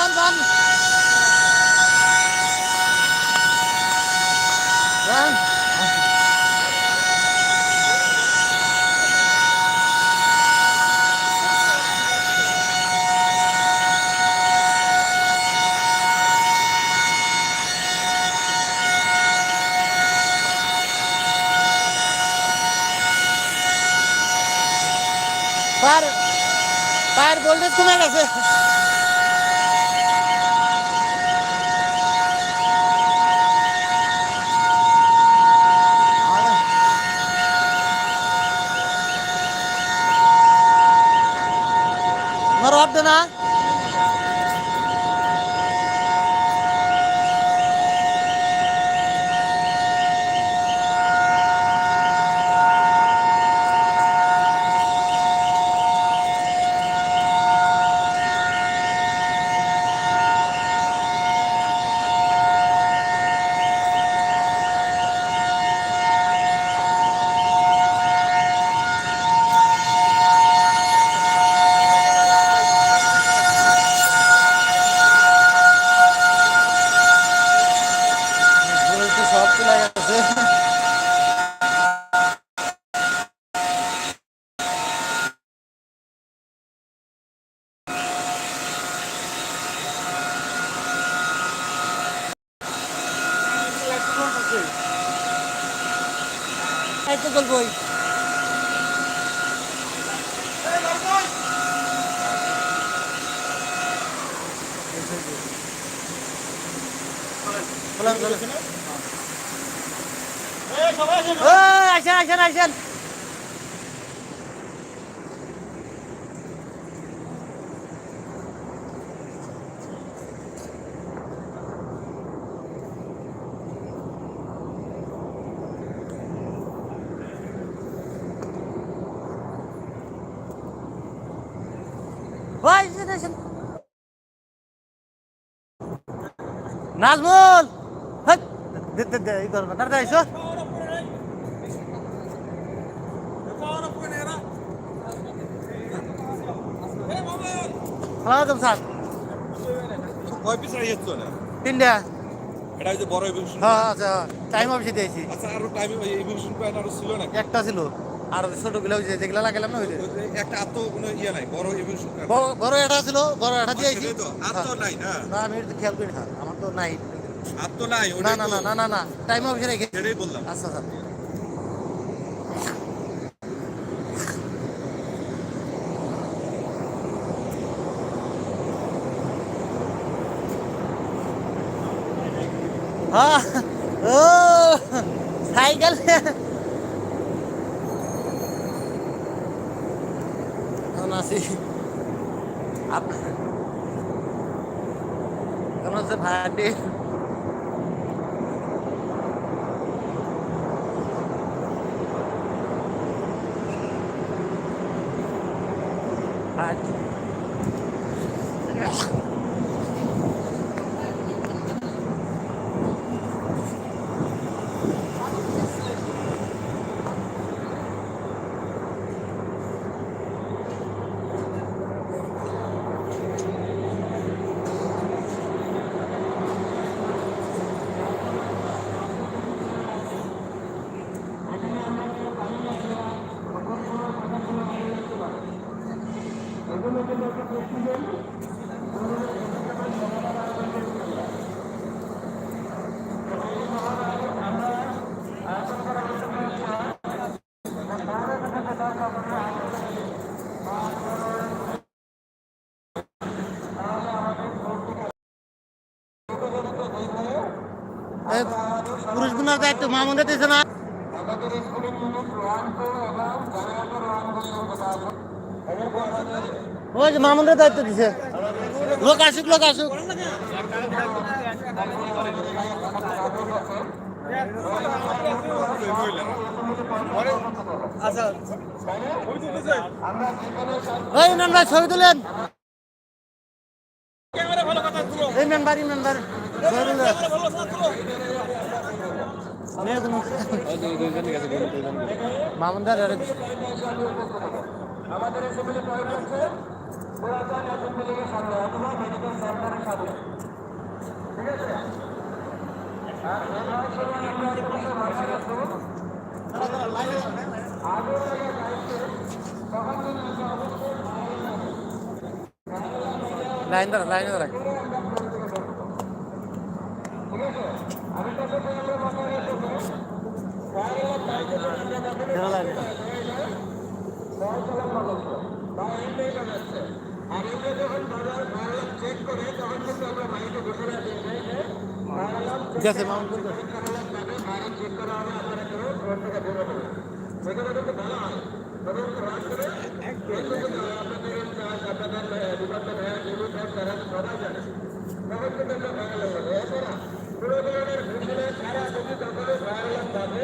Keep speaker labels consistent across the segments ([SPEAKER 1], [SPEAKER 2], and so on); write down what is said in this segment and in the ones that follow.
[SPEAKER 1] যান যান যান পায়ের পায়ের ভোল্টেজ কমে গেছে আমার অর্ধ না ভোল্টেজ সব চলে গেছে বলেন আসেন আসেন আসেন ওই, আসেন, আসেন। নাজমুল! স্যার।
[SPEAKER 2] কয় পিস
[SPEAKER 1] তিনটা।
[SPEAKER 2] এটা হচ্ছে বড়
[SPEAKER 1] হ্যাঁ আচ্ছা টাইম অফিসে দিয়েছি।
[SPEAKER 2] আচ্ছা আরও টাইম ইভলিউশন কয়েন আরও ছিল না
[SPEAKER 1] একটা ছিল। আর ছোটগুলো ওই যেগুলো লাগালাম না ওই।
[SPEAKER 2] একটা কোনো ইয়ে নাই বড়
[SPEAKER 1] বড়- বড় এটা ছিল বড় এটা দিয়েছি।
[SPEAKER 2] তো? নাই না
[SPEAKER 1] না আমি খেয়াল করি না। তো নাই।
[SPEAKER 2] আত্ম নাই
[SPEAKER 1] না
[SPEAKER 2] ওটাই
[SPEAKER 1] না
[SPEAKER 2] তো-
[SPEAKER 1] না না না না টাইম অফিসে রেখে
[SPEAKER 2] সেটাই বললাম।
[SPEAKER 1] আচ্ছা স্যার হ্যাঁ ও সাইকেল কেমন আছি আপনার কেমন আছে ভাইয়াটি ভাইয়াটি এই গুনার দায়িত্ব মামুনে দিয়েছে না। ওই যে মামুনের দায়িত্ব দিছে। লোক আসুক লোক আসুক। ইমরান ছবি তুলেন। মেম্বার ছবি তুলেন মামুনদার আর
[SPEAKER 3] আমাদের এসএমএল পয়েন্ট হচ্ছে পুরাতন এসএমএল এর সামনে অথবা মেডিকেল
[SPEAKER 1] লাইন ধরা লাইন ধরা লাইন গেছে মাউন্ট করে গেছে।
[SPEAKER 3] আমার নিকটস্থ জনগণকে আমি বলব আমার সামনে যে আছে তাকে আমি প্রভাব সঙ্গে সহযোগিতা করব এবং তাকে আগে প্রভাব দেবো তারপর আমি বলব ঠিক আছে আমাদের আশেপাশে যে অসুস্থ থাকে সুস্থ থাকে ওইদিকে প্রেগনেন্সি মহিলা থাকে তাকে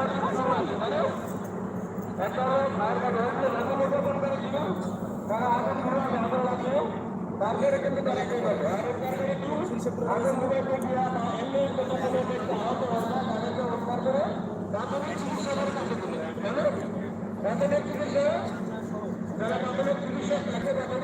[SPEAKER 3] গাড়ি আছে তাই না? একটা হলো ফায়ার গাড়ি হচ্ছে নদী নির্বাচন করেছিল তারা আগুন ধরে আগুন লাগল তারপরে কিন্তু তারা কেউ যাবে আর কারণে কি আগুন ধরে না তাদেরকে উদ্ধার করে চিকিৎসকের কাছে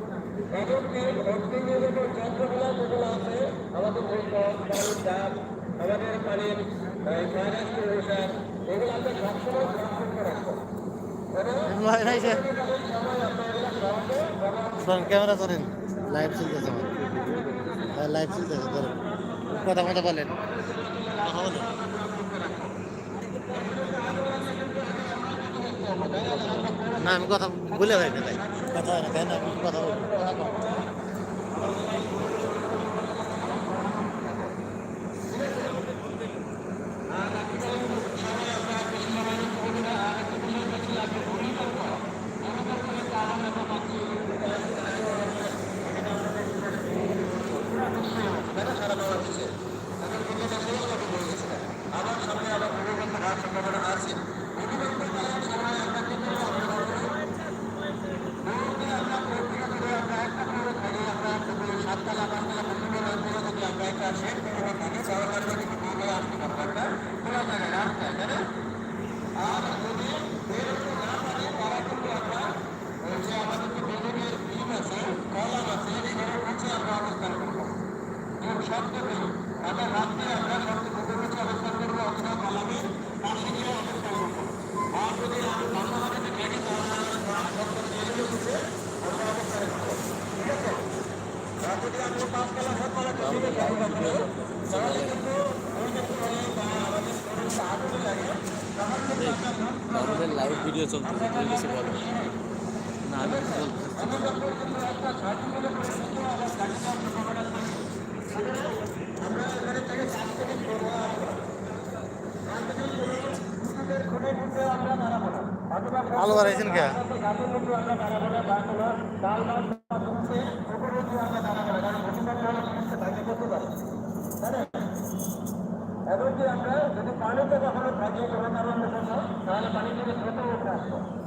[SPEAKER 3] এবং কি অগ্নিনির্গত যন্ত্রগুলো যেগুলো আছে। আমাদের আমাদের এগুলো আমরা সবসময় রাখব।
[SPEAKER 1] ক্যামেরা ধরেন লাইভ চলতেছে আমার। হ্যাঁ লাইভ চলতেছে ধরেন। কথা কথা বলেন। না আমি কথা বলে হয় না ভাই। কথা হয় না তাই না কথা বলি
[SPEAKER 3] আবার সামনে আবার ভূমিকম্প হওয়ার সম্ভাবনা আছে ভূমিকম্পের কারণে সময় আমরা কিন্তু সাততলা পাঁচতলা বিল্ডিংয়ের অন্তরে যদি আমরা একটা শেড করে থাকি তাহলে আমরা কিন্তু ভূমি আসতে পারব একটা খোলা জায়গায় রাস্তায় তাই না আর যদি এরকম না পারি তারা কিন্তু আমরা ওই যে আমাদের যে বিল্ডিংয়ের বিম আছে কলাম আছে সেটার নিচে আমরা অবস্থান করব এবং শব্দ নেই আমরা রাত্রে আমরা শব্দ বুকের নিচে অবস্থান করব অথবা কলামের পাশে গিয়ে অবস্থান করব আর যদি আমি পাশাপাশি দেখি তাহলে আমরা শব্দ নিয়ে নিচে আমরা অবস্থান করব ঠিক আছে আমাদের
[SPEAKER 4] লাইভ ভিডিও চলতেছে তুই কিছু বল না আমি
[SPEAKER 1] আলো বাড়াইছেন কে?
[SPEAKER 3] গাছের মধ্যে আমরা দাঁড়াবো না বা কোনো ডাল গাছ বা তুলতে উপরে দিয়ে আমরা দাঁড়াবো না কারণ ভূমিকম্প হলে জিনিসটা ভাঙে করতে পারে তাই এমনকি আমরা যদি পানিতে কখনো থাকি কোনো কারণের জন্য তাহলে পানি থেকে দ্রুত উঠে আসব